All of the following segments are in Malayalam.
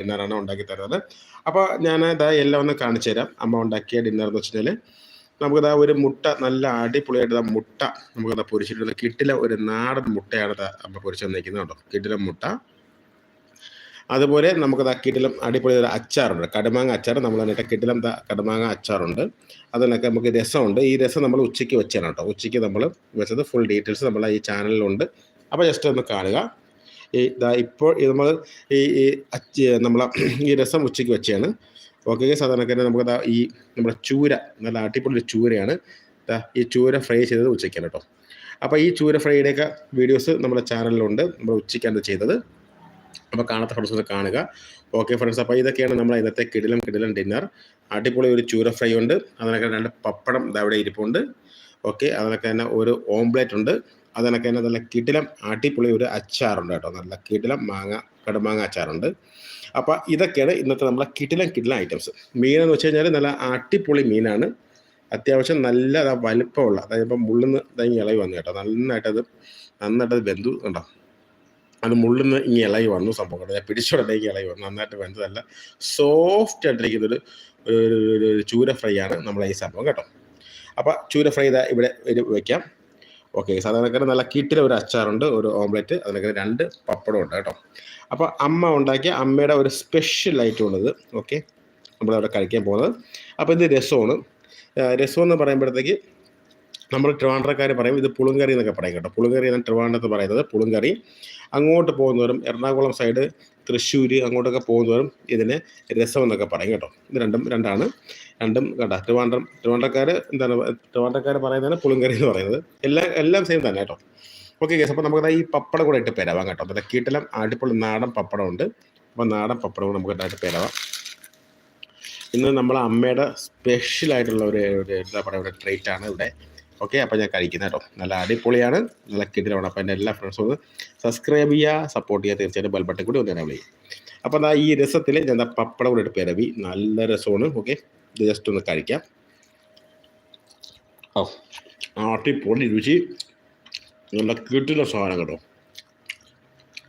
ഡിന്നറാണ് ഉണ്ടാക്കി തരുന്നത്. അപ്പോൾ ഞാൻ ഇതാ എല്ലാം ഒന്ന് കാണിച്ചു തരാം. അമ്മ ഉണ്ടാക്കിയ ഡിന്നർ എന്ന് വെച്ചാൽ നമുക്കിതാ ഒരു മുട്ട നല്ല അടിപൊളിയായിട്ട് ഇതാ മുട്ട നമുക്കതാ പൊരിച്ചിട്ടുണ്ട്. കിട്ടില ഒരു നാടൻ മുട്ടയാണ് ഇതാ അമ്മ പൊരിച്ചു വന്നിരിക്കുന്നത് കേട്ടോ കിട്ടില മുട്ട. അതുപോലെ നമുക്കത് കിടിലം അടിപൊളി ഒരു അച്ചാറുണ്ട്. കടുമാങ്ങ അച്ചാർ. നമ്മൾ തന്നെ കിടിലം കടുമാങ്ങ അച്ചാറുണ്ട്. അതിനൊക്കെ നമുക്ക് രസമുണ്ട്. ഈ രസം നമ്മൾ ഉച്ചയ്ക്ക് വെച്ചാണ് കേട്ടോ. ഉച്ചയ്ക്ക് നമ്മൾ വെച്ചത് ഫുൾ ഡീറ്റെയിൽസ് നമ്മൾ ഈ ചാനലിലുണ്ട് അപ്പോൾ ജസ്റ്റ് ഒന്ന് കാണുക. ഈ ഇതാ ഇപ്പോൾ നമ്മൾ ഈ ഈ നമ്മളെ ഈ രസം ഉച്ചയ്ക്ക് വെച്ചാണ് ഓക്കെ സാധാരണക്കാരെ നമുക്ക് ഈ നമ്മുടെ ചൂര നല്ല അടിപൊളി ചൂരയാണ്. ഈ ചൂര ഫ്രൈ ചെയ്തത് ഉച്ചയ്ക്കാണ് കേട്ടോ. അപ്പോൾ ഈ ചൂര ഫ്രൈയുടെയൊക്കെ വീഡിയോസ് നമ്മുടെ ചാനലിലുണ്ട്. നമ്മൾ ഉച്ചയ്ക്കാണ് ചെയ്തത്. അപ്പോൾ കാണാത്ത ഫ്രണ്ട്സ് ഒന്ന് കാണുക. ഓക്കെ ഫ്രണ്ട്സ് അപ്പോൾ ഇതൊക്കെയാണ് നമ്മൾ ഇന്നത്തെ കിടിലം കിടിലം ഡിന്നർ അടിപൊളി ഒരു ചൂര ഫ്രൈ ഉണ്ട്. അതിനൊക്കെ രണ്ട് പപ്പടം ഇവിടെ ഇരിപ്പുണ്ട്. ഓക്കെ അതിനൊക്കെ തന്നെ ഒരു ഓംപ്ലേറ്റ് ഉണ്ട്. അതിനൊക്കെ തന്നെ നല്ല കിടിലം അടിപൊളി ഒരു അച്ചാറുണ്ട് കേട്ടോ. നല്ല കിടിലം മാങ്ങ കടുമാങ്ങ അച്ചാറുണ്ട്. അപ്പോൾ ഇതൊക്കെയാണ് ഇന്നത്തെ നമ്മളെ കിടിലം കിടിലം ഐറ്റംസ് മീനെന്ന് വെച്ച് കഴിഞ്ഞാൽ നല്ല അടിപൊളി മീനാണ്. അത്യാവശ്യം നല്ല വലുപ്പമുള്ള അതായത് ഇപ്പം മുള്ളിന്ന് ഇതങ്ങി ഇളകി വന്നു കേട്ടോ. നന്നായിട്ടത് നന്നായിട്ടത് ബന്ധു ഉണ്ടോ അത് മുള്ളിന്ന് ഇങ്ങനെ ഇളകി വന്നു സംഭവം കേട്ടോ ഞാൻ പിടിച്ചോടത്തേക്ക് ഇളകി വന്നു. നന്നായിട്ട് വെന്തതല്ല സോഫ്റ്റ് ആയിട്ടിരിക്കുന്നൊരു ഒരു ചൂര ഫ്രൈ ആണ് നമ്മളെ ഈ സംഭവം കേട്ടോ. അപ്പോൾ ചൂര ഫ്രൈ ഇതാ ഇവിടെ വെക്കാം. ഓക്കെ സാധാരണക്കാരൻ നല്ല കിട്ടിൽ ഒരു അച്ചാറുണ്ട് ഒരു ഓംലെറ്റ് അതിനൊക്കെ രണ്ട് പപ്പടം ഉണ്ട് കേട്ടോ. അപ്പോൾ അമ്മ ഉണ്ടാക്കിയ അമ്മയുടെ ഒരു സ്പെഷ്യൽ ഉള്ളത് ഓക്കെ നമ്മളവിടെ കഴിക്കാൻ പോകുന്നത്. അപ്പോൾ ഇത് രസമാണ്. രസം എന്ന് പറയുമ്പോഴത്തേക്ക് നമ്മൾ ട്രിവാൻഡ്രക്കാർ പറയും ഇത് പുളുങ്കറി എന്നൊക്കെ പറയും കേട്ടോ. പുളുങ്കറി എന്നാണ് ട്രിവാൻഡ്രത്ത് പറയുന്നത് പുളുങ്കറി. അങ്ങോട്ട് പോകുന്നവരും എറണാകുളം സൈഡ് തൃശ്ശൂർ അങ്ങോട്ടൊക്കെ പോകുന്നവരും ഇതിന് രസം എന്നൊക്കെ പറയും കേട്ടോ. ഇത് രണ്ടും രണ്ടാണ്. രണ്ടും കേട്ടോ ട്രിവാൻഡ്രം ട്രിവാൻഡ്രക്കാർ എന്താണ് ട്രിവാൻഡ്രക്കാർ പറയുന്നതാണ് പുളുങ്കറി എന്ന് പറയുന്നത്. എല്ലാം എല്ലാം സെയിം തന്നെ കേട്ടോ. ഓക്കെ കേസ് അപ്പോൾ നമുക്ക് ഈ പപ്പടം കൂടെ ഇട്ട് പേരാവാം കേട്ടോ. നല്ല കീട്ടിലും അടിപൊളി നാടൻ പപ്പടം ഉണ്ട് അപ്പോൾ നാടൻ പപ്പടം കൂടെ നമുക്ക് ഇട്ടായിട്ട് പേരാവാം. ഇന്ന് നമ്മളെ അമ്മയുടെ സ്പെഷ്യലായിട്ടുള്ള ഒരു എന്താ പറയുക ട്രീറ്റാണ് ഇവിടെ. ഓക്കെ അപ്പോൾ ഞാൻ കഴിക്കുന്നത് കേട്ടോ. നല്ല അടിപൊളിയാണ്. നല്ല കിട്ടിലാണ് അപ്പോൾ എന്റെ എല്ലാ ഫ്രണ്ട്സും ഒന്ന് സബ്സ്ക്രൈബ് ചെയ്യുക സപ്പോർട്ട് ചെയ്യുക. തീർച്ചയായിട്ടും ബെൽബട്ടൻ കൂടി ഒന്ന് എനേബിൾ അപ്പം ഈ രസത്തിൽ ഞാൻ എന്താ പപ്പടം കൂടെ എടുപ്പ് പിരവി നല്ല രസമാണ്. ഓക്കെ ഇത് ജസ്റ്റ് ഒന്ന് കഴിക്കാം. ഓ അടിപൊളി രുചി. നല്ല കിടില സാധനം കേട്ടോ.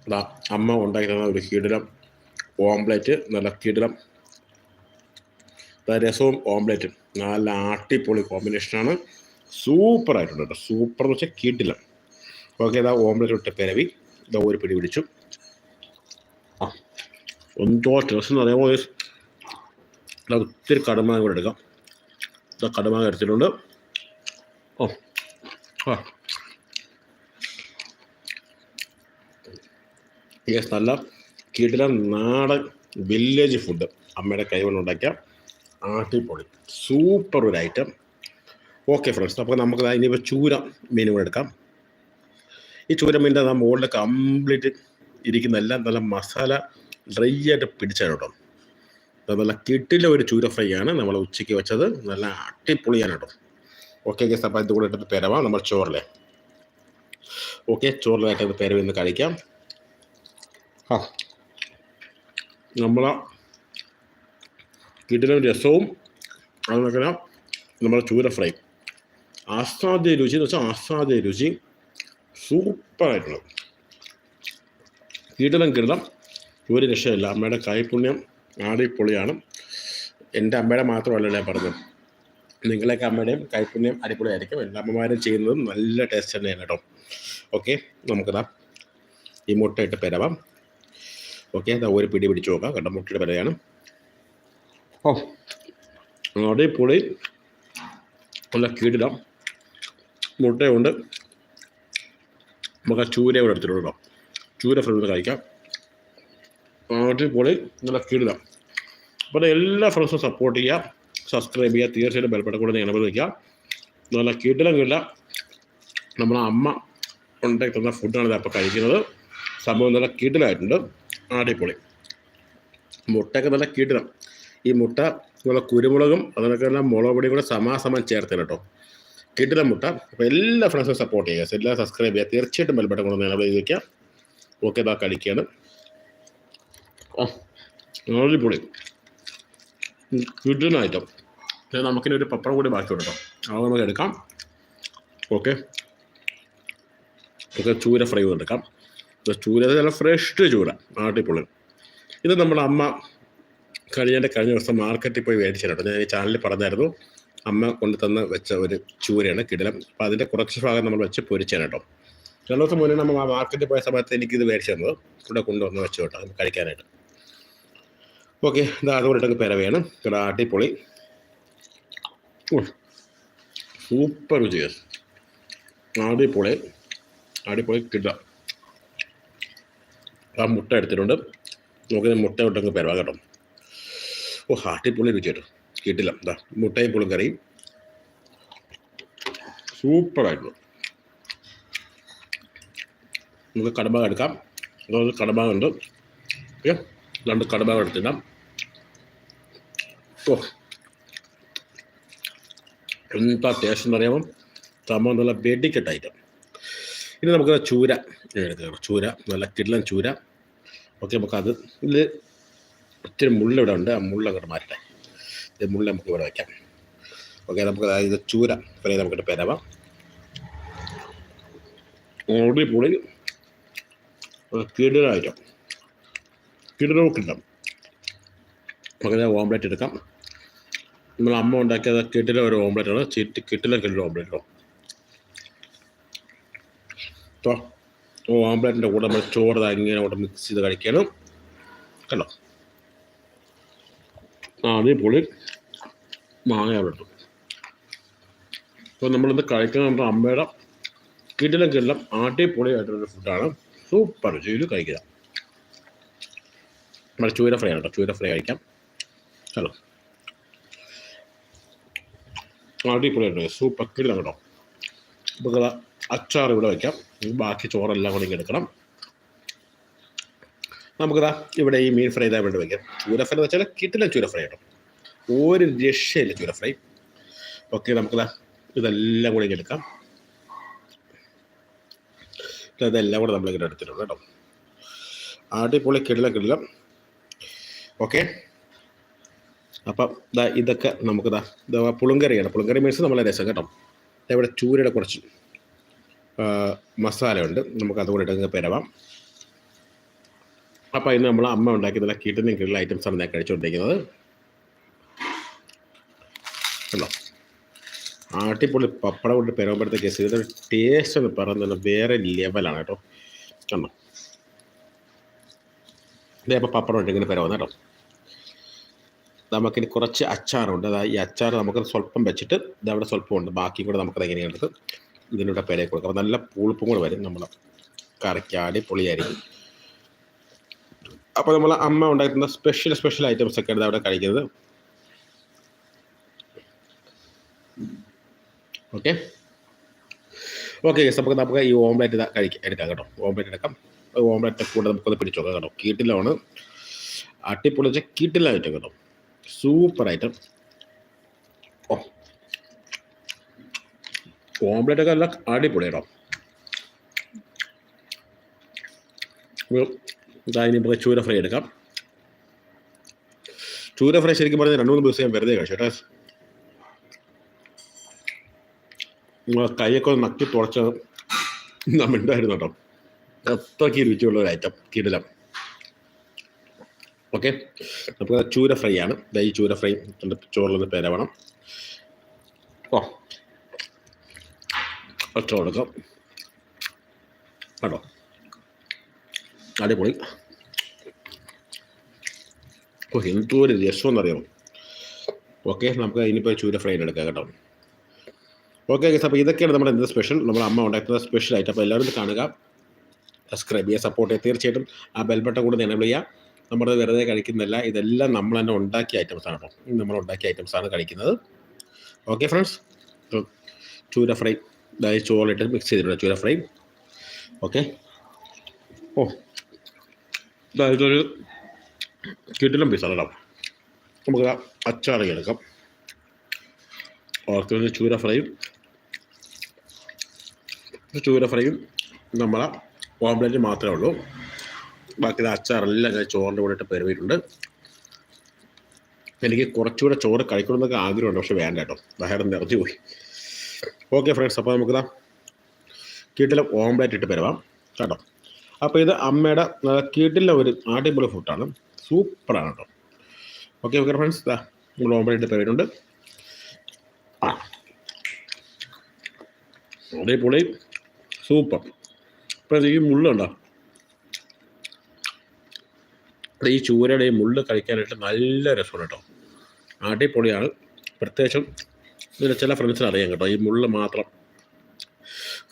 അതാ അമ്മ ഉണ്ടാക്കി തന്ന ഒരു കിടിലം ഓംപ്ലേറ്റ് നല്ല കിടിലം. രസവും ഓംപ്ലേറ്റും. നല്ല അടിപൊളി കോമ്പിനേഷനാണ് സൂപ്പർ ആയിട്ടുണ്ട് കേട്ടോ സൂപ്പർ എന്ന് വെച്ചാൽ കിടിലം. ഓക്കെ ഇതാ ഓംലെറ്റ് ഇട്ട് പിരവി. ഇതാ ഒരു പിടി പിടിച്ചു. ആ എന്തോ ടേസ്റ്റ് എന്ന് പറയുമ്പോൾ ഒത്തിരി കടമാങ്ങ കൂടെ എടുക്കാം. ഇതാ കടമാങ്ങ എടുത്തിട്ടുണ്ട്. ഓ ആ. യെസ് നല്ല കിടിലം നാടൻ വില്ലേജ് ഫുഡ് അമ്മയുടെ കൈകൊണ്ട് ഉണ്ടാക്കിയ ആട്ടിപ്പൊളി. സൂപ്പർ ഒരു ഐറ്റം ഓക്കെ ഫ്രണ്ട്സ് അപ്പോൾ നമുക്ക് ഇനിയിപ്പോൾ ചൂര മീൻ കൂടെ എടുക്കാം. ഈ ചൂര മീനിന്റെ നമ്മൾ മുകളിൽ കംപ്ലീറ്റ് ഇരിക്കുന്ന എല്ലാം നല്ല മസാല ഡ്രൈ ആയിട്ട് പിടിച്ചാണ് കേട്ടോ. നല്ല കിട്ടിലെ ഒരു ചൂര ഫ്രൈ ആണ് നമ്മൾ ഉച്ചയ്ക്ക് വെച്ചത്. നല്ല അടിപൊളിയാണ് കേട്ടോ. ഓക്കെ ഗസ് അപ്പോൾ ഇതുകൂടെ എടുത്ത് പേരവാം. നമ്മൾ ചോറിലെ. ഓക്കെ ചോറിലായിട്ട് ഇത് പെരവ് ഇന്ന് കഴിക്കാം. ആ. നമ്മളെ കിട്ടിലും രസവും അതൊക്കെ നമ്മുടെ ചൂര ഫ്രൈ ആസ്വാദ്യ രുചി എന്ന് വെച്ചാൽ ആസ്വാദ്യ രുചി സൂപ്പറായിട്ടുള്ളത് കീടലം കിടലം ഒരു രക്ഷയില്ല അമ്മയുടെ കൈപുണ്യം ആടിപ്പൊളിയാണ് എന്റെ അമ്മയുടെ മാത്രമല്ല ഞാൻ പറഞ്ഞത്. നിങ്ങളെയൊക്കെ അമ്മയുടെയും കൈപുണ്യം അടിപൊളിയായിരിക്കും. എല്ലാ അമ്മമാരും ചെയ്യുന്നതും നല്ല ടേസ്റ്റ് തന്നെയാണ് കേട്ടോ. ഓക്കെ നമുക്കിതാ ഈ മുട്ട ഇട്ട് പെരവാം. ഓക്കെ അതാ ഒരു പിടി പിടിച്ച് നോക്കാം. കേട്ടോ മുട്ടയുടെ പെരയാണ്. ഓ. അടിപൊളി നല്ല കീടിടാം. മുട്ടയുണ്ട് നമുക്ക് ആ ചൂര ഇവിടെ എടുത്തിട്ടുണ്ട് കേട്ടോ ചൂര ഫ്രൈ കഴിക്കാം. അടിപൊളി നല്ല കിടുക അപ്പോൾ എല്ലാ ഫ്രണ്ട്സും സപ്പോർട്ട് ചെയ്യുക. സബ്സ്ക്രൈബ് ചെയ്യുക. തീർച്ചയായിട്ടും ബെൽപ്പെട്ട കൂടെ നിങ്ങൾ വയ്ക്കുക നല്ല കീട്ടിലും കിട്ടില്ല നമ്മളെ അമ്മ ഉണ്ടാക്കി തന്ന ഫുഡാണ് ഇത് അപ്പോൾ കഴിക്കുന്നത്. സംഭവം നല്ല കീട്ടിലായിട്ടുണ്ട് അടിപൊളി. മുട്ടയൊക്കെ നല്ല കീട്ടിലും ഈ മുട്ട നല്ല കുരുമുളകും അതിനൊക്കെ നല്ല മുളക് പൊടിയും കൂടെ സമാസമം ചേർത്ത് കേട്ടോ. കിട്ടില്ല മുട്ട. അപ്പോൾ എല്ലാ ഫ്രണ്ട്സും സപ്പോർട്ട് ചെയ്യുക. എല്ലാ സബ്സ്ക്രൈബ് ചെയ്യുക. തീർച്ചയായിട്ടും ബെൽബട്ടം കൊണ്ട് ഞാൻ ചെയ്ത് വയ്ക്കാം ഓക്കെ ബാ കളിക്കുകയാണ് അടിപൊളി. കിട്ടുന്ന ഐറ്റം നമുക്കിനി ഒരു പപ്പടം കൂടി ബാക്കി കൊടുക്കാം. അത് നമുക്ക് എടുക്കാം. ഓക്കെ ഓക്കെ ചൂര ഫ്രൈ എടുക്കാം. ചൂര നല്ല ഫ്രഷ് ചൂര. ആട്ടിപ്പൊളി ഇത് നമ്മുടെ അമ്മ കഴിഞ്ഞതിന്റെ കഴിഞ്ഞ ദിവസം മാർക്കറ്റിൽ പോയി മേടിച്ചിട്ടുണ്ട് ഞാൻ ഈ ചാനലിൽ പറഞ്ഞായിരുന്നു. അമ്മ കൊണ്ട് തന്ന് വെച്ച ഒരു ചൂരയാണ് കിടിലം. അപ്പോൾ അതിന്റെ കുറച്ച് ഭാഗം നമ്മൾ വെച്ച് പൊരിച്ചാണ് കേട്ടോ. രണ്ടു ദിവസം മുന്നേ നമ്മൾ ആ മാർക്കറ്റിൽ പോയ സമയത്ത് എനിക്കിത് മേടിച്ചു തന്നത് ഇവിടെ കൊണ്ടുവന്ന് വെച്ചു കേട്ടോ നമുക്ക് കഴിക്കാനായിട്ട്. ഓക്കെ ഇത് അതുകൊണ്ടിട്ടങ്ങ് പിറവയാണ് ഇവിടെ അടിപൊളി. സൂപ്പർ രുചി. അടിപൊളി. അടിപൊളി കിട്ടുക ആ മുട്ട എടുത്തിട്ടുണ്ട്. നമുക്ക് മുട്ട ഇട്ടങ്ങ് പിറവാ കേട്ടോ. ഓ അടിപൊളി രുചി കേട്ടോ. കിട്ടില്ല. എന്താ മുട്ടയും പുളും കറിയും. സൂപ്പറായിരുന്നു. നമുക്ക് കടമ്പാകം എടുക്കാം. അതുപോലെ കടമ്പാകം ഉണ്ട്. ഓക്കെ രണ്ട് കടമ്പാകം എടുത്തിടാം. ഓ എന്താ ടേസ്റ്റ് എന്ന് പറയുമ്പോൾ സംഭവം നല്ല വെടിക്കെട്ടായിട്ട് ഇനി നമുക്ക് ചൂര എടുക്കാം ചൂര നല്ല കിടലൻ ചൂര. ഓക്കെ നമുക്കത് ഇതിൽ ഒത്തിരി മുള്ളിവിടെ ഉണ്ട്. ആ മുള്ളങ്ങോട്ട് മാറ്റട്ടെ. ഇത് മുള്ള നമുക്ക് ഇവിടെ വയ്ക്കാം. ഓക്കെ നമുക്ക് ഇത് ചൂര ഫ്രൈ നമുക്കിട്ട് പെരവാം. ഓടി പൊളി കിടലായിട്ടോ കിടലും കിട്ടും നമുക്ക് ഓംലെറ്റ് എടുക്കാം. നമ്മൾ അമ്മ ഉണ്ടാക്കിയത് കിട്ടില ഒരു ഓംലെറ്റ് ആണ്. ചീറ്റ് കിട്ടില കിട്ടില ഓംലെറ്റോ ഓംലെറ്റിന്റെ കൂടെ നമ്മൾ ചോറ് ഇങ്ങനെ കൂടെ മിക്സ് ചെയ്ത് കഴിക്കണം. കണ്ടോ? ആ അതേ പൊളി മാങ്ങ വെട്ടും അപ്പോൾ നമ്മളിന്ന് കഴിക്കുന്ന നമ്മുടെ അമ്മയുടെ കിടിലം കിടിലം ആട്ടിപ്പൊളിയായിട്ടുള്ളൊരു ഫുഡാണ് സൂപ്പർ ചൂര് കഴിക്കുക. നമ്മുടെ ചൂര ഫ്രൈ ആണ് ചൂര ഫ്രൈ കഴിക്കാം. ഹലോ. അടിപൊളിയായിട്ട് സൂപ്പർ കിടിലം കേട്ടോ. നമുക്ക് അച്ചാർ ഇവിടെ വയ്ക്കാം ബാക്കി ചോറെല്ലാം കൂടി എടുക്കണം. നമുക്കിതാ ഇവിടെ ഈ മീൻ ഫ്രൈ ഇതാ ഇവിടെ വയ്ക്കാം ചൂര ഫ്രൈ എന്ന് വെച്ചാൽ കിട്ടില്ല ചൂര ഫ്രൈ കേട്ടോ. ഒരു രക്ഷയില്ല ചൂര ഫ്രൈ. ഓക്കെ നമുക്കിതാ ഇതെല്ലാം കൂടി എടുക്കാം ഇതെല്ലാം കൂടെ നമ്മളിങ്ങനെ എടുത്തിട്ടുണ്ട് കേട്ടോ. അടിപൊളി കിടില കിടില. ഓക്കെ. അപ്പം ദാ ഇതൊക്കെ നമുക്ക് ദാ ഇതാ പുളുങ്കറിയാണ്. പുളുങ്കറി മീൻസ് നമ്മളെ രസം കേട്ടോ. ഇവിടെ ചൂരയുടെ കുറച്ച് മസാലയുണ്ട്. നമുക്ക് അതുകൂടെ ഇട്ടങ്ങ് പെരവാം. അപ്പോൾ ഇന്ന് നമ്മൾ അമ്മ ഉണ്ടാക്കിയ നല്ല കിട്ടുന്ന കിട്ടുന്ന ഐറ്റംസ് ആണ് ഞാൻ കഴിച്ചുകൊണ്ടിരിക്കുന്നത്. കണ്ടോ? ആട്ടിപ്പൊളി പപ്പടം കൊണ്ട് പെരുമ്പോഴത്തേക്ക് ഇതിന്റെ ടേസ്റ്റ് എന്ന് പറയുന്നത് വേറെ ലെവലാണ് കേട്ടോ. കണ്ടോ? ഇതേ അപ്പോൾ പപ്പടം ഉണ്ട് ഇങ്ങനെ പെരവുന്ന കേട്ടോ. നമുക്കിനി കുറച്ച് അച്ചാറുണ്ട്. അതായത് ഈ അച്ചാർ നമുക്ക് സ്വല്പം വെച്ചിട്ട് ഇതവിടെ സ്വല്പം ഉണ്ട് ബാക്കി കൂടെ നമുക്കത് എങ്ങനെയാണ് എടുത്ത് ഇതിലൂടെ പേരെ കൊടുക്കാം. അപ്പോൾ നല്ല പുളിപ്പും കൂടെ വരും നമ്മൾ കറിക്കാടി പൊളിയായിരിക്കും അപ്പോൾ നമ്മൾ അമ്മ ഉണ്ടാക്കുന്ന സ്പെഷ്യൽ സ്പെഷ്യൽ ഐറ്റംസ് ഒക്കെ അവിടെ കഴിക്കുന്നത്. ഓക്കെ. ഓക്കെ നമുക്ക് നമുക്ക് ഈ ഓംലെറ്റ് ഇതാ കഴിക്കാം. എടുക്കാം കേട്ടോ. ഓംലെറ്റ് എടുക്കാം. ഓംലെറ്റ് കൂടെ നമുക്കൊന്ന് പിടിച്ചു നോക്കാം കേട്ടോ. കീട്ടിലാണ്. അട്ടിപ്പൊളിച്ച കീട്ടിലായിട്ട് കേട്ടോ. സൂപ്പർ ഐറ്റം ഓ. ഓംലെറ്റ് ഒക്കെ നല്ല അടിപൊളി കേട്ടോ. നമുക്ക് ചൂര ഫ്രൈ എടുക്കാം. ചൂര ഫ്രൈ ശരിക്കും പറഞ്ഞാൽ രണ്ട് മൂന്ന് ദിവസം ഞാൻ വെറുതെ കഴിച്ചു കേട്ടോ നിങ്ങൾ കൈയൊക്കെ ഒന്ന് നക്കി തുടച്ച നമ്മണ്ടായിരുന്നു കേട്ടോ. അത്രയ്ക്ക് രുചിയുള്ള ഒരു ഐറ്റം കിടിലം. ഓക്കെ നമുക്ക് ചൂര ഫ്രൈ ആണ്. ദൈ ചൂര ഫ്രൈ എന്റെ ചോറിലൊന്ന് പേരവണം. ഓ. ഒറ്റ കൊടുക്കാം. കേട്ടോ അടിപൊളി. ഓ എന്തോ ഒരു രസമെന്നറിയാമോ ഓക്കെ നമുക്ക് ഇനിയിപ്പോൾ ചൂര ഫ്രൈ എടുക്കാം കേട്ടോ. ഓക്കെ ഗൈസ് അപ്പോൾ ഇതൊക്കെയാണ് നമ്മുടെ ഇന്നത്തെ സ്പെഷ്യൽ നമ്മുടെ അമ്മ ഉണ്ടാക്കുന്ന സ്പെഷ്യൽ ആയിട്ട് അപ്പോൾ എല്ലാവരും കാണുക. സബ്സ്ക്രൈബ് ചെയ്യുക സപ്പോർട്ട് ചെയ്യുക. തീർച്ചയായിട്ടും ആ ബെൽബട്ടൺ കൂടെ എനേബിൾ ചെയ്യുക. നമ്മൾ വെറുതെ കഴിക്കുന്നില്ല ഇതെല്ലാം നമ്മൾ തന്നെ ഉണ്ടാക്കിയ ഐറ്റംസ് ആണ് കേട്ടോ. നമ്മൾ ഉണ്ടാക്കിയ ഐറ്റംസ് ആണ് കഴിക്കുന്നത്. ഓക്കെ ഫ്രണ്ട്സ് ചൂര ഫ്രൈ അതായത് ചോറിട്ട് മിക്സ് ചെയ്തിട്ടുണ്ട് ചൂര ഫ്രൈ ഓക്കെ ഓ ഇതൊരു കിട്ടിലും പീസാണ് കേട്ടോ. നമുക്ക് അച്ചാറി എടുക്കാം. ഓർക്കുന്നത് ചൂര ഫ്രൈയും ചൂര ഫ്രൈയും നമ്മളെ ഓംലെറ്റ് മാത്രമേ ഉള്ളൂ. ബാക്കി ഇത് അച്ചാറെല്ലാം ഞാൻ ചോറിന്റെ കൂടെ ഇട്ട് പെരുവിയിട്ടുണ്ട്. എനിക്ക് കുറച്ചുകൂടെ ചോറ് കഴിക്കണമെന്നൊക്കെ ആഗ്രഹമുണ്ട് പക്ഷെ വേണ്ട കേട്ടോ. വയറ് നിറഞ്ഞു പോയി. ഓക്കെ ഫ്രണ്ട്സ് അപ്പോൾ നമുക്ക് നമുക്കിതാ കീട്ടിലെ ഓംലെറ്റ് ഇട്ട് പെരുവാം. കേട്ടോ അപ്പോൾ ഇത് അമ്മയുടെ കീട്ടിലെ ഒരു അടിപൊളി ഫുഡാണ്. സൂപ്പറാണ് കേട്ടോ. ഓക്കെ ഓക്കെ ഫ്രണ്ട്സ് ഇതാ നമ്മൾ ഓംലെറ്റ് ഇട്ട് പെരുവിട്ടുണ്ട് അതേപോലെ സൂപ്പർ അപ്പോൾ ഈ മുള്ളുണ്ടോ? ഈ ചൂരയുടെ ഈ മുള്ള് കഴിക്കാനായിട്ട് നല്ല രസമാണ് കേട്ടോ. അടിപൊളിയാണ്. പ്രത്യേകിച്ചും ഇതിന്റെ ചില ഫ്രണ്ട്സിന് അറിയാം കേട്ടോ. ഈ മുള്ള് മാത്രം.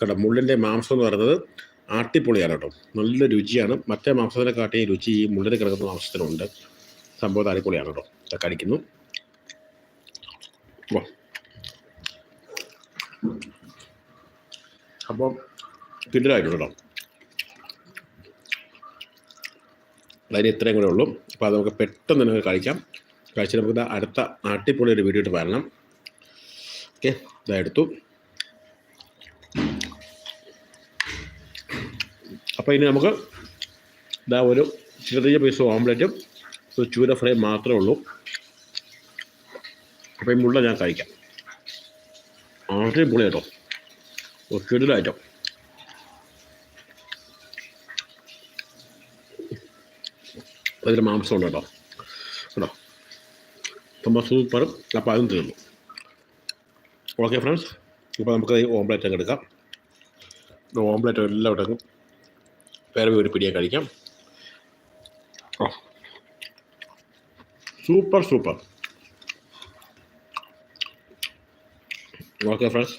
കേട്ടോ മുള്ളിന്റെ മാംസം എന്ന് പറയുന്നത് അട്ടിപ്പൊളിയാണ് കേട്ടോ. നല്ല രുചിയാണ്. മറ്റേ മാംസത്തിനെ കാട്ടിയ രുചി ഈ മുള്ളിൽ കിടക്കുന്ന മാംസത്തിനുണ്ട്. സംഭവം അടിപൊളിയാണ് കേട്ടോ. കടിക്കുന്നു. അപ്പം കിടിലായിട്ടുണ്ട് കേട്ടോ അതിന് ഇത്രയും കൂടെ ഉള്ളൂ അപ്പോൾ അത് നമുക്ക് പെട്ടെന്ന് തന്നെ കഴിക്കാം. കഴിച്ചിട്ട് നമുക്ക് അടുത്ത അടിപൊളി ഒരു വീഡിയോ ഇട്ട് വരണം. ഓക്കെ ഇതെടുത്തു അപ്പോൾ ഇനി നമുക്ക് ഇതാ ഒരു ചെറിയ പീസ് ഓംലെറ്റും ഒരു ചൂര ഫ്രൈ മാത്രമേ ഉള്ളൂ. അപ്പോൾ ഈ മുള്ള ഞാൻ കഴിക്കാം. അടിപൊളി കേട്ടോ ഒരു കിടിലായിട്ടോ അതിൽ മാംസം ഉണ്ട്? കേട്ടോ കേട്ടോ സംഭവം സൂപ്പറും. അപ്പോൾ അതും തീർന്നു. ഓക്കെ ഫ്രണ്ട്സ് ഇപ്പോൾ നമുക്ക് ഓംപ്ലേറ്റ് അങ്ങ് എടുക്കാം. ഓംപ്ലേറ്റ് എല്ലാം ഇടങ്ങും വേറെ ഒരു പിടിയെ കഴിക്കാം. Super super. ഓക്കെ ഫ്രണ്ട്സ്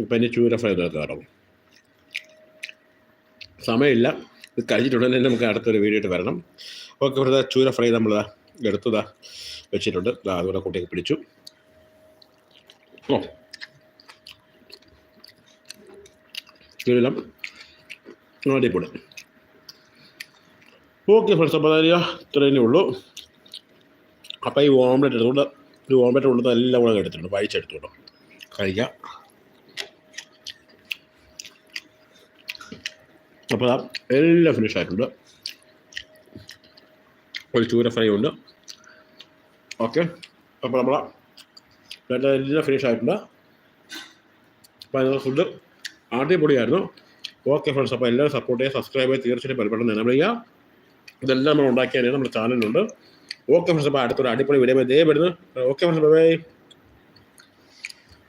ഇപ്പം എന്റെ ചൂര ഫ്രൈ നോക്കാം കേട്ടോ. സമയമില്ല. ഇത് കഴിച്ചിട്ടുണ്ടെങ്കിൽ തന്നെ നമുക്ക് അടുത്തൊരു വീഡിയോ ഇട്ട് വരണം. ഓക്കെ ഇവിടെ ചൂര ഫ്രൈ നമ്മൾ എടുത്തതാ വെച്ചിട്ടുണ്ട്. അതുകൂടെ കൂട്ടിയൊക്കെ പിടിച്ചു. ഓ. ഓക്കെ ഫ്രണ്ട്സ് അപ്പോൾ അതായത് ഇത്രയേ ഉള്ളൂ. അപ്പോൾ ഈ ഓംലെറ്റ് എടുത്തുകൊണ്ട് ഈ ഓംലെറ്റ് ഉള്ളത് എല്ലാം കൂടെ എടുത്തിട്ടുണ്ട്. വായിച്ചെടുത്തോട്ടോ കഴിക്കാം. അപ്പോൾ അതാ എല്ലാം ഫിനിഷ് ആയിട്ടുണ്ട്. ഒരു ചൂര ഫ്രൈ ഉണ്ട്. ഓക്കെ അപ്പോൾ നമ്മളെ എല്ലാം ഫിനിഷ് ആയിട്ടുണ്ട്. അപ്പോൾ അതിനുള്ള ഫുഡ് അടിപൊളിയായിരുന്നു. ഓക്കെ ഫ്രണ്ട്സ് അപ്പോൾ എല്ലാവരും സപ്പോർട്ട് ചെയ്യുക സബ്സ്ക്രൈബ് ചെയ്യുക. തീർച്ചയായിട്ടും പരിപാടി നിലവിൽ ചെയ്യുക. ഇതെല്ലാം നമ്മൾ ഉണ്ടാക്കിയാലേ നമ്മുടെ ചാനലിലുണ്ട് ഓക്കെ ഫ്രണ്ട്സ് അപ്പോൾ അടുത്തൊരു അടിപൊളി വീഡിയോ ഇതേ വരുന്നത് ഓക്കെ ഫ്രണ്ട്സ് ബൈ